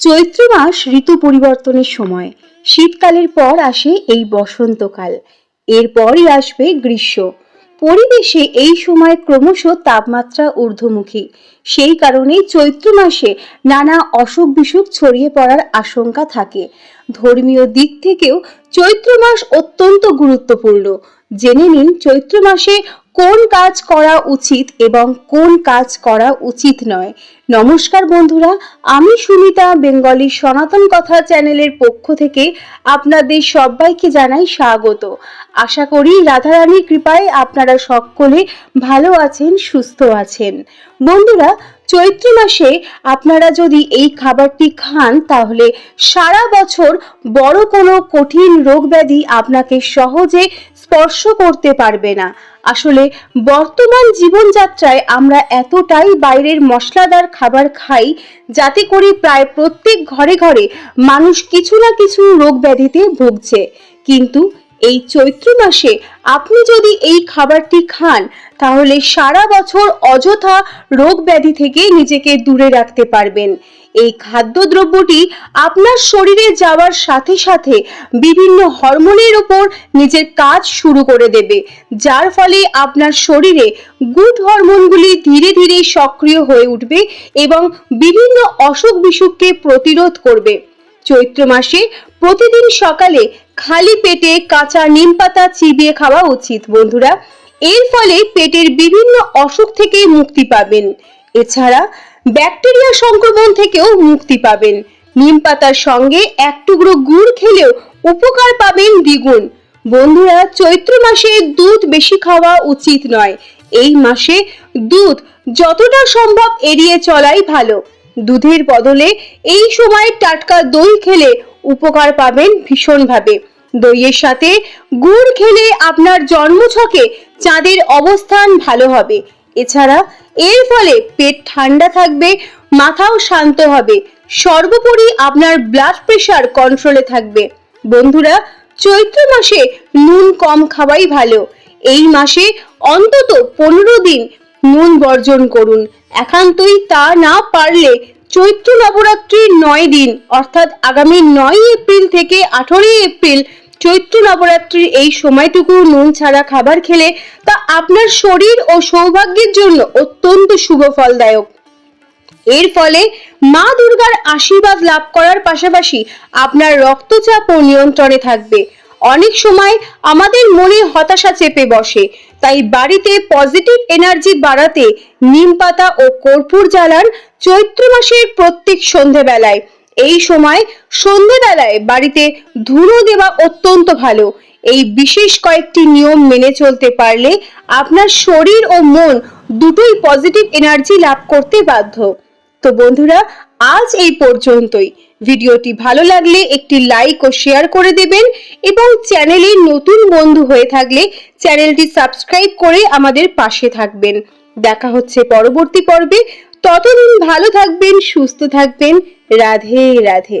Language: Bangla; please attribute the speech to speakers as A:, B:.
A: চৈত্র মাস ঋতু পরিবর্তনের সময়। শীতকালের পর আসে এই বসন্তকাল। এরপরই আসবে গ্রীষ্ম। পরিবেশে এই সময় ক্রমশ তাপমাত্রা ঊর্ধ্বমুখী। সেই কারণেই চৈত্র মাসে নানা অসুখ বিসুখ ছড়িয়ে পড়ার আশঙ্কা থাকে। ধর্মীয় দিক থেকেও চৈত্র মাস অত্যন্ত গুরুত্বপূর্ণ। জেনে নিন, চৈত্র মাসে কোন কাজ করা উচিত এবং কোন কাজ করা উচিত নয়। নমস্কার বন্ধুরা, আমি সুমিতা বেঙ্গলি সনাতন কথা চ্যানেলের পক্ষ থেকে আপনাদের সবাইকে জানাই স্বাগত। আশা করি রাধারানীর কৃপায় আপনারা সকলে ভালো আছেন, সুস্থ আছেন। বন্ধুরা, চৈত্র মাসে আপনারা যদি এই খাবারটি খান, তাহলে সারা বছর বড় কোনো কঠিন রোগ ব্যাধি আপনাকে সহজে স্পর্শ করতে পারবে না। আসলে বর্তমান জীবনযাত্রায় আমরা এতটাই বাইরের মশলাদার খাবার খাই যাতে করে প্রায় প্রত্যেক ঘরে ঘরে মানুষ কিছু না কিছু রোগ ব্যাধিতে ভুগছে। কিন্তু এই চৈত্র মাসে আপনি যদি এই খাবারটি খান, তাহলে সারা বছর অযথা রোগ ব্যাধি থেকে নিজেকে দূরে রাখতে পারবেন। এই খাদ্যদ্রব্যটি আপনার শরীরে যাওয়ার সাথে সাথে বিভিন্ন হরমোনের ওপর নিজের কাজ শুরু করে দেবে, যার ফলে আপনার শরীরে গুড হরমোনগুলি ধীরে ধীরে সক্রিয় হয়ে উঠবে এবং বিভিন্ন অসুখ বিসুখকে প্রতিরোধ করবে। চৈত্র মাসে প্রতিদিন সকালে খালি পেটে কাঁচা নিম পাতা চিবিয়ে খাওয়া উচিত, বন্ধুরা। এর ফলে পেটের বিভিন্ন অসুখ থেকে মুক্তি পাবেন। এছাড়া ব্যাকটেরিয়া সংক্রমণ থেকেও মুক্তি পাবেন। নিম পাতার সঙ্গে এক টুকরো গুড় খেলেও উপকার পাবেন দ্বিগুণ। বন্ধুরা, চৈত্র মাসে দুধ বেশি খাওয়া উচিত নয়। এই মাসে দুধ যতটা সম্ভব এড়িয়ে চলাই ভালো। দুধের বদলে এই সময় টাটকা দই খেলে উপকার পাবেন ভীষণভাবে। দইয়ের সাথে গুড় খেলে আপনার জন্মছকে চাঁদের অবস্থান ভালো হবে। এছাড়া এর ফলে পেট ঠান্ডা থাকবে, মাথাও শান্ত হবে। সর্বোপরি আপনার ব্লাড প্রেশার কন্ট্রোলে থাকবে। বন্ধুরা, চৈত্র মাসে নুন কম খাওয়াই ভালো। এই মাসে অন্তত পনেরো দিন নুন বর্জন করুন। একান্তই তা না পারলে চৈত্র নবরাত্রির নয় দিন, অর্থাৎ আগামী নয় এপ্রিল থেকে আঠেরোই এপ্রিল চৈত্র নবরাত্রির এই সময়টুকু নুন ছাড়া খাবার খেলে তা আপনার শরীর ও সৌভাগ্যের জন্য অত্যন্ত শুভ ফলদায়ক। এর ফলে মা দুর্গার আশীর্বাদ লাভ করার পাশাপাশি আপনার রক্তচাপও নিয়ন্ত্রণে থাকবে। অনেক সময় আমাদের মনে হতাশা চেপে বসে। তাই বাড়িতে পজিটিভ এনার্জি বাড়াতে নিম পাতা ও কর্পূর জ্বালান চৈত্র মাসের প্রত্যেক সন্ধেবেলায়। এই সময় সন্ধেবেলায় বাড়িতে ধুনো দেওয়া অত্যন্ত ভালো। এই বিশেষ কয়েকটি নিয়ম মেনে চলতে পারলে আপনার শরীর ও মন দুটোই পজিটিভ এনার্জি লাভ করতে বাধ্য। তো বন্ধুরা, আজ এই পর্যন্তই। ভিডিওটি ভালো লাগলে একটি লাইক ও শেয়ার করে দেবেন এবং চ্যানেলে নতুন বন্ধু হয়ে থাকলে চ্যানেলটি সাবস্ক্রাইব করে আমাদের পাশে থাকবেন। দেখা হচ্ছে পরবর্তী পর্বে। ততদিন ভালো থাকবেন, সুস্থ থাকবেন। রাধে রাধে।